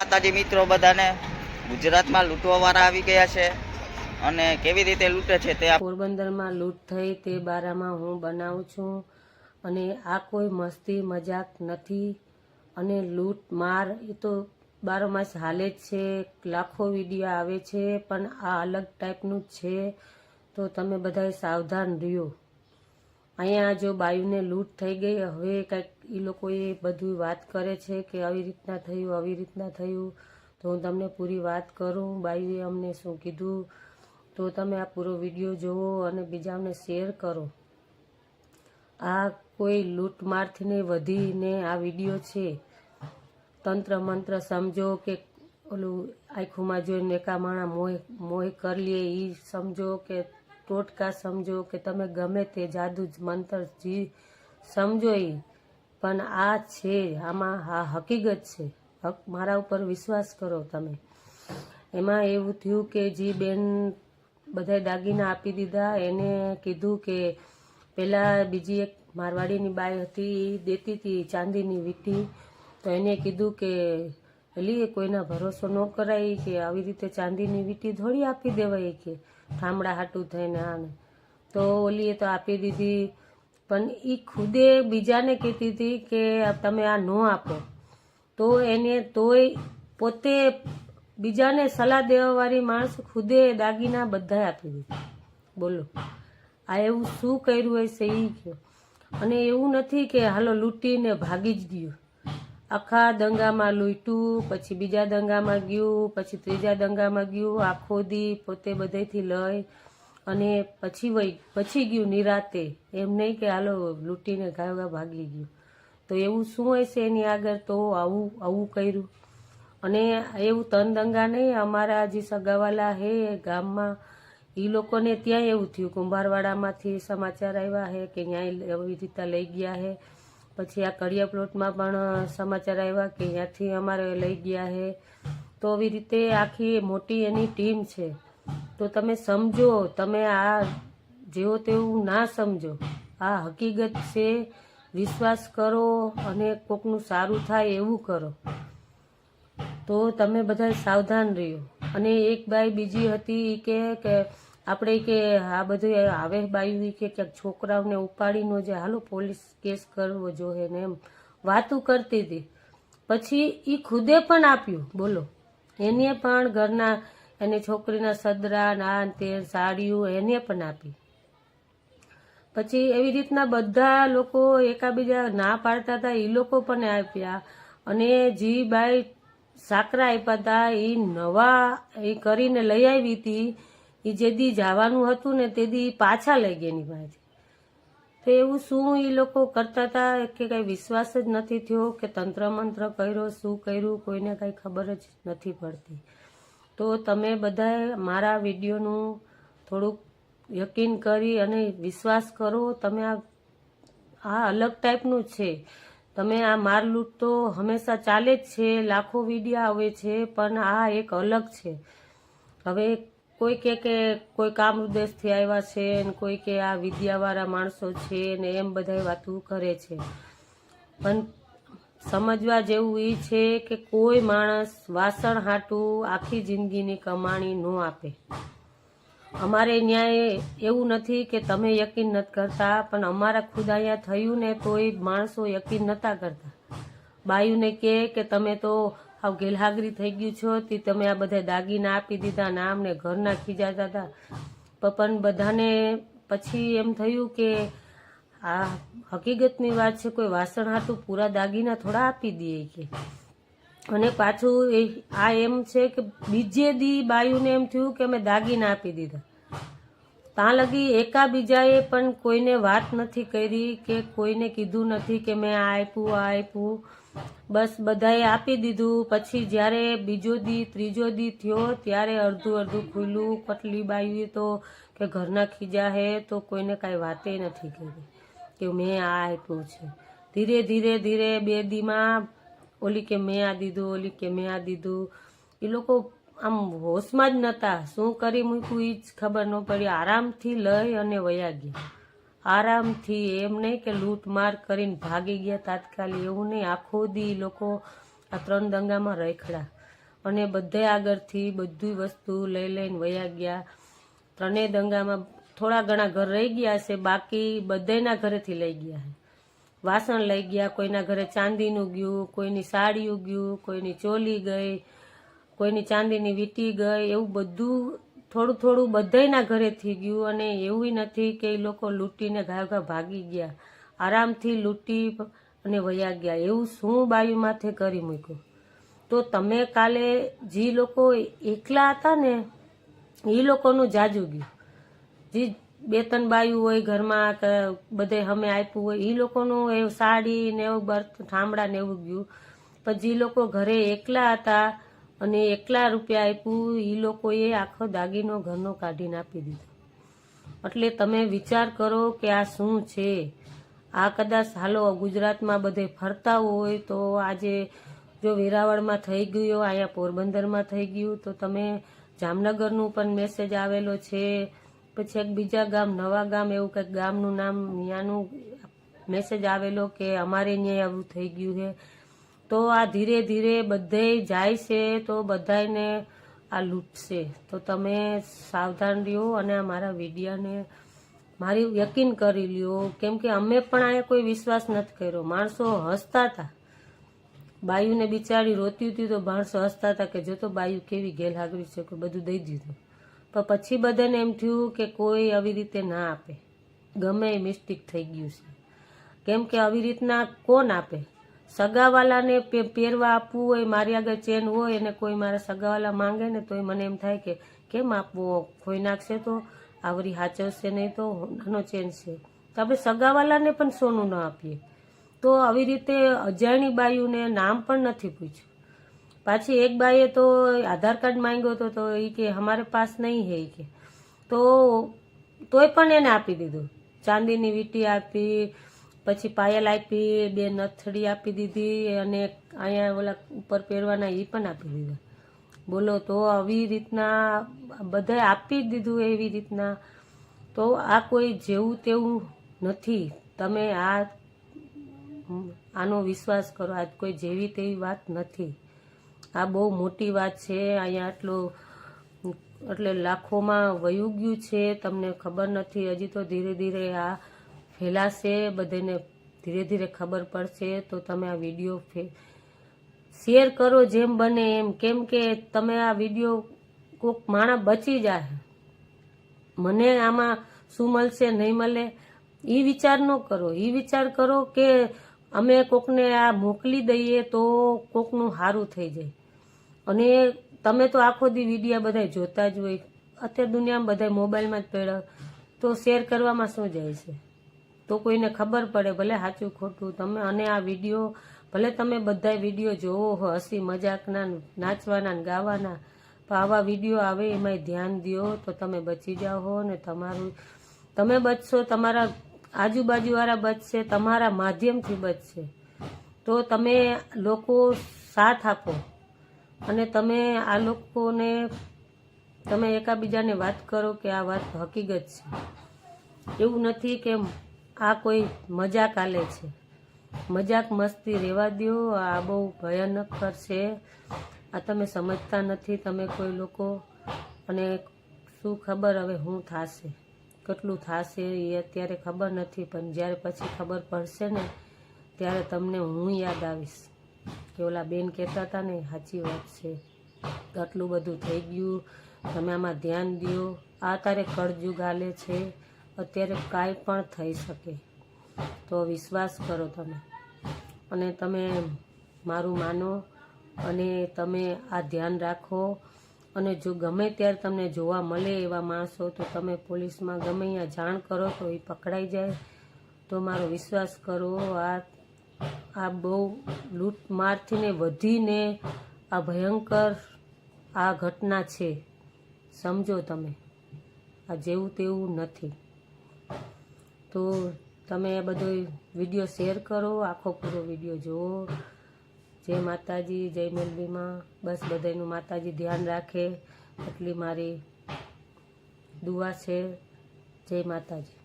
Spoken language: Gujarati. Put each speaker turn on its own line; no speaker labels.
માતાજી મિત્રો બધાને ગુજરાતમાં લૂંટવાવાળા આવી ગયા છે અને કેવી રીતે લૂંટે છે તે
પોરબંદરમાં લૂંટ થઈ તે બારામાં હું બનાવું છું અને આ કોઈ મસ્તી મજાક નથી અને લૂંટ માર એ તો બારોમાસ હાલે જ છે, લાખો વીડિયો આવે છે, પણ આ અલગ ટાઈપનું જ છે. તો તમે બધાએ સાવધાન રહ્યો. અહીંયા જો બાયુને લૂંટ થઈ ગઈ, હવે કંઈક એ લોકોએ બધું વાત કરે છે કે આવી રીતના થયું, આવી રીતના થયું. તો હું તમને પૂરી વાત કરું, બાઈએ અમને શું કીધું. તો તમે આ પૂરો વીડિયો જુઓ અને બીજાને શેર કરો. આ કોઈ લૂંટમારથીને વધીને આ વીડિયો છે. તંત્ર મંત્ર સમજો કે ઓલું આંખોમાં જોઈને એકામાણા મોહ મોહ કરી લે એ સમજો કે ટોટકા સમજો કે તમે ગમે તે જાદુ મંત્ર જી સમજો એ પણ આ છે, આમાં આ હકીકત છે. હક મારા ઉપર વિશ્વાસ કરો તમે. એમાં એવું થયું કે જી બેન બધાય દાગીના આપી દીધા, એને કીધું કે પહેલાં બીજી એક મારવાડીની બાઈ હતી એ દેતી હતી ચાંદીની વીટી. તો એને કીધું કે એલી કોઈના ભરોસો ન કરાય કે આવી રીતે ચાંદીની વીટી થોડી આપી દેવાય કે ઠામડા હાટું થઈને આને. તો ઓલીએ તો આપી દીધી પણ એ ખુદે બીજાને કહેતી હતી કે તમે આ ન આપો. તો એને તોય પોતે બીજાને સલાહ દેવાવાળી માણસ ખુદે દાગીના બધા આપી દીધા. બોલો. આ એવું શું કર્યું હશે એ કહો અને એવું નથી કે હાલો લૂંટીને ભાગી જ ગયું. આખા દંગામાં લૂંટ્યું, પછી બીજા દંગામાં ગયું, પછી ત્રીજા દંગામાં ગયું, આખો દી પોતે બધેથી લઈ અને પછી વહી, પછી ગયું નિરાતે. એમ નહીં કે હાલો લૂંટીને ગાયોગા ભાગી ગયું. તો એવું શું હશે એની આગળ? તો આવું આવું કર્યું. અને એવું તન દંગા નહીં, અમારા જે સગાવાલા હે ગામમાં એ લોકોને ત્યાં એવું થયું, કુંભારવાડામાંથી સમાચાર આવ્યા હે કે ત્યાં એવી રીતે લઈ ગયા હે. પછી આ કડિયા પ્લોટમાં પણ સમાચાર આવ્યા કે ત્યાંથી અમારે લઈ ગયા હે. તો આવી રીતે આખી મોટી એની ટીમ છે. તો તમે સમજો, તમે આ જેવો તેવું ના સમજો. આ હકીકત છે, વિશ્વાસ કરો અને કોકનું સારું થાય એવું કરો. તો તમે બધા સાવધાન રહ્યો. અને એક બાઈ બીજી હતી કે આપણે કે આ બધું આવે બાયું કે ક્યાંક છોકરાઓને ઉપાડીનો જે હાલો પોલીસ કેસ કરવો જોઈએ ને એમ વાતું કરતી હતી. પછી એ ખુદે પણ આપ્યું, બોલો. એને પણ ઘરના એની છોકરીના સદરા, નાન, તેલ, સાડીઓ એને પણ આપી. પછી એવી રીતના બધા લોકો એકાબીજા ના પાડતા હતા એ લોકો પણ આપ્યા. અને જી બાઈ સાકરા આપ્યા હતા એ નવા એ કરીને લઈ આવી હતી. એ જે દી જવાનું હતું ને તે દી પાછા લઈ ગઈ એની પાસે. તો એવું શું એ લોકો કરતા હતા કે કાંઈ વિશ્વાસ જ નથી થયો કે તંત્ર મંત્ર કર્યો, શું કર્યું કોઈને કાંઈ ખબર જ નથી પડતી. તો તમે બધાએ મારા વિડીયોનું થોડુંક યકીન કરી અને વિશ્વાસ કરો, તમે આ આ અલગ ટાઈપનું છે. તમે આ મારલૂટ તો હંમેશા ચાલે જ છે, લાખો વીડિયો આવે છે, પણ આ એક અલગ છે. હવે કોઈ કે કે કોઈ કામ ઉદ્દેશથી આવ્યા છે ને કોઈ કે આ વિદ્યાવાળા માણસો છે ને એમ બધા વાતું કરે છે. પણ સમજવા જેવું એ છે કે કોઈ માણસ વાસણ હાટું આખી જિંદગીની કમાણી ન આપે. અમારે ન્યાય એવું નથી કે તમે યકીન નથી કરતા, પણ અમારા ખુદ અહીંયા થયું ને તોય માણસો યકીન નતા કરતા. બાયુને કહે કે તમે તો આવ ગેલહાગરી થઈ ગયું છો, તે તમે આ બધા દાગીના આપી દીધા નામ ને ઘરના ખીજાતા હતા પણ બધાને પછી એમ થયું કે આ હકીકતની વાત છે, કોઈ વાસણ હાટું પૂરા દાગીના થોડા આપી દઈએ કે. અને પાછું એ, આ એમ છે કે બીજે દી બાયુને એમ થયું કે અમે દાગીના આપી દીધા. ત્યાં લગી એકા બીજાએ પણ કોઈને વાત નથી કરી કે કોઈને કીધું નથી કે મેં આ આપ્યું આ આપ્યું. બસ બધાએ આપી દીધું. પછી જ્યારે બીજો દી, ત્રીજો દી થયો, ત્યારે અડધું અડધું ખુલ્લું. કટલી બાયુએ તો કે ઘરના ખીજા હે, તો કોઈને કાંઈ વાતે નથી કરી. કે મેં આ આપ્યું છે. ધીરે ધીરે ધીરે બે દીમાં ઓલી કે મેં આ દીધું, ઓલી કે મેં આ દીધું. એ લોકો આમ હોશમાં જ નહોતા શું કરી મૂક્યું એ જ ખબર ન પડી. આરામથી લઈ અને વયા ગયા. આરામથી એમ નહીં કે લૂંટમાર કરીને ભાગી ગયા તાત્કાલિક. એવું નહીં. આખો દી લોકો આ ત્રણ દંગામાં રખડા. અને બધે આગળથી બધી વસ્તુ લઈ લઈને વયા ગયા. ત્રણેય દંગામાં થોડા ઘણા ઘર રહી ગયા છે, બાકી બધાના ઘરેથી લઈ ગયા છે. વાસણ લઈ ગયા, કોઈના ઘરે ચાંદીનું ગયું, કોઈની સાડી ગયું, કોઈની ચોલી ગઈ, કોઈની ચાંદીની વીંટી ગઈ, એવું બધું થોડું થોડું બધાયના ઘરેથી ગયું અને એવું નથી કે એ લોકો લૂંટીને ઘા ભાગી ગયા. આરામથી લૂંટી અને વયા ગયા. એવું શું બાયુ માથે કરી મૂક્યું? તો તમે કાલે જે લોકો એકલા હતા ને, એ લોકોનું જાજુ ગયું. જે બે ત્રણ બાયું હોય ઘરમાં કે બધે અમે આપ્યું હોય એ લોકોનું એવું સાડી ને એવું બર્થ ઠામડા ને એવું ગયું. પછી એ લોકો ઘરે એકલા હતા અને એકલા રૂપિયા આપ્યું એ લોકોએ આખો દાગીનો ઘરનો કાઢીને આપી દીધો. એટલે તમે વિચાર કરો કે આ શું છે? આ કદાચ હાલો ગુજરાતમાં બધે ફરતા હોય તો આજે જો વેરાવળમાં થઈ ગયું, અહીંયા પોરબંદરમાં થઈ ગયું, તો તમે જામનગરનું પણ મેસેજ આવેલો છે. પછી એક બીજા ગામ, નવા ગામ એવું કંઈક ગામનું નામ ત્યાંનું મેસેજ આવેલો કે અમારે ત્યાં આવું થઈ ગયું છે. તો આ ધીરે ધીરે બધે જાય છે તો બધાને આ લૂંટશે. તો તમે સાવધાન રહ્યો અને આ મારા વિડિયાને મારી યકીન કરી લ્યો. કેમ કે અમે પણ અહીંયા કોઈ વિશ્વાસ નથી કર્યો. માણસો હસતા હતા. બાયુને બિચારી રોતી હતી તો માણસો હસતા હતા કે જો તો બાયુ કેવી ગેરહાગરી છે કે બધું દઈ દીધું. પણ પછી બધાને એમ થયું કે કોઈ આવી રીતે ના આપે. ગમે એ મિસ્ટેક થઈ ગયું છે. કેમ કે આવી રીતના કોણ આપે? સગાવાલાને પહેરવા આપવું હોય, મારી આગળ ચેન હોય અને કોઈ મારા સગાવાલા માંગે ને તોય મને એમ થાય કે કેમ આપવો? ખોઈ નાખશે તો? આવરી હાચવશે નહીં તો? નાનો ચેન છે. તો આપણે સગાવાલાને પણ સોનું ન આપીએ. તો આવી રીતે અજાણી બાયુને નામ પણ નથી પૂછ્યું. પાછી એક બાઈએ તો આધાર કાર્ડ માંગ્યો હતો, તો એ કે અમારે પાસ નહીં હે કે. તો તોય પણ એને આપી દીધું. ચાંદીની વીટી આપી, પછી પાયલ આપી, બે નથડી આપી દીધી અને અહીંયા ઓલા ઉપર પહેરવાના એ પણ આપી દીધા. બોલો, તો આવી રીતના બધાએ આપી જ દીધું એવી રીતના. તો આ કોઈ જેવું તેવું નથી. તમે આ, આનો વિશ્વાસ કરો. આજ કોઈ જેવી તેવી વાત નથી. આ બહુ મોટી વાત છે. અહીંયા આટલું, એટલે લાખોમાં વયું ગયું છે. તમને ખબર નથી, હજી તો ધીરે ધીરે આ ફેલાશે. બધાને ધીરે ધીરે ખબર પડશે. તો તમે આ વીડિયો શેર કરો જેમ બને એમ. કેમ કે તમે આ વીડિયો કોઈક માણસ બચી જાય. મને આમાં શું મળશે, નહીં મળે એ વિચાર ન કરો. એ વિચાર કરો કે અમે કોકને આ મોકલી દઈએ તો કોકનું સારું થઈ જાય. અને તમે તો આખો દી વિડીયા બધા જોતા જ હોય. અત્યારે દુનિયામાં બધા મોબાઈલમાં જ પડ્યા તો શેર કરવામાં શું જાય છે? તો કોઈને ખબર પડે, ભલે સાચું ખોટું. તમે અને આ વીડિયો, ભલે તમે બધા વીડિયો જોવો હો, હસી, મજાકના, નાચવાના ગાવાના, પણ આવા વીડિયો આવે એમાંય ધ્યાન દો તો તમે બચી જાઓ ને તમારું, તમે બચશો, તમારા આજુબાજુવાળા બચશે, તમારા માધ્યમથી બચશે. તો તમે લોકો સાથ આપો. અને તમે આ લોકોને, તમે એકાબીજાને વાત કરો કે આ વાત હકીકત છે. એવું નથી કે આ કોઈ મજાક આલે છે. મજાક મસ્તી રહેવા દો આ બહુ ભયાનક છે. આ તમે સમજતા નથી, તમે કોઈ લોકો. અને શું ખબર હવે હું થશે? કેટલું થશે એ અત્યારે ખબર નથી, પણ જ્યારે પછી ખબર પડશે ને, ત્યારે તમને હું યાદ આવીશ. કે ઓલા બેન કહેતા હતા ને સાચી વાત છે. આટલું બધું થઈ ગયું. તમે આમાં ધ્યાન દો આ તારે કળજુગ હાલે છે. અત્યારે કાંઈ પણ થઈ શકે. તો વિશ્વાસ કરો તમે. અને તમે મારું માનો અને તમે આ ધ્યાન રાખો. અને જો ગમે ત્યારે તમને જોવા મળે એવા માણસો, તો તમે પોલીસમાં ગમે અહીંયા જાણ કરો તો એ પકડાઈ જાય. તો મારો વિશ્વાસ કરો. આ આ બહુ લૂંટમારથીને વધીને આ ભયંકર આ ઘટના છે. સમજો તમે. આ જેવું તેવું નથી. તો તમે આ બધો વીડિયો શેર કરો, આખો પૂરો વીડિયો જુઓ. જય માતાજી, જય મેલબીમાં બસ બધાનું માતાજી ધ્યાન રાખે. એટલી મારી દુઆ છે. જય માતાજી.